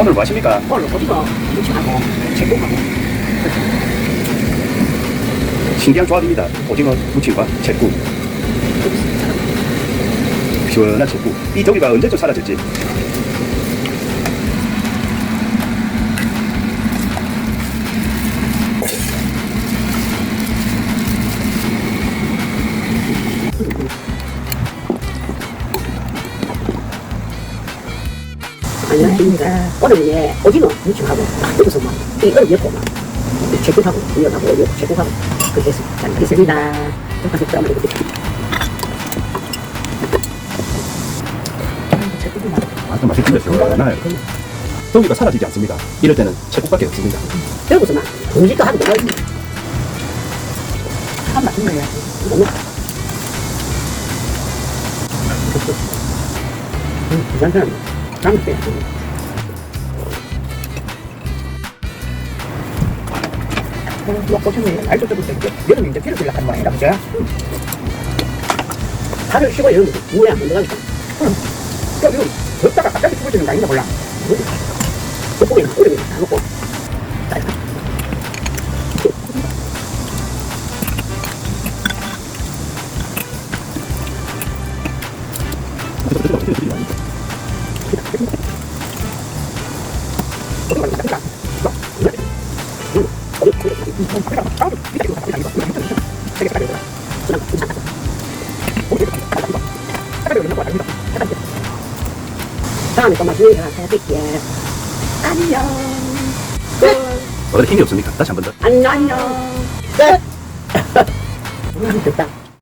오늘 뭐 하십니까? 오늘 오징어 무침하고 제국하고 신기한 조합입니다. 오징어 무침과 채국. 시원한 채국. 이 조기가 언제쯤 사라질지. 안녕하십니까. 오늘 이제 오징어 무침하고. 딱 여기서 막이 얼음 엮고 막 제국하고 우연하고 요 제국하고. 그렇게 해서 잘 먹겠습니다. 제국이 맛 아주 맛있는데 시원하요. 조기가 사라지지 않습니다. 이럴 때는 채국밖에 없습니다. 여기서 막 공지도 하고 그러지. 한 맛있네 너무 음, 괜찮 잖아 장빼 먹고 싶네 알도 때 이제 여름에 이제 피를 들락하는 모양이라 그죠? 살을 쉬고 이러면 물에 안 들어가니까 응. 그러니까 이거 덥다가 갑자기 죽어지는 거 아닌가 몰라 돋보기나 오름이나 다 먹고 딸까 다음에 또. 안녕. 끝. 어디 힘이 없습니까? 다시 한 번 더. 안녕. 끝. 음, 됐다.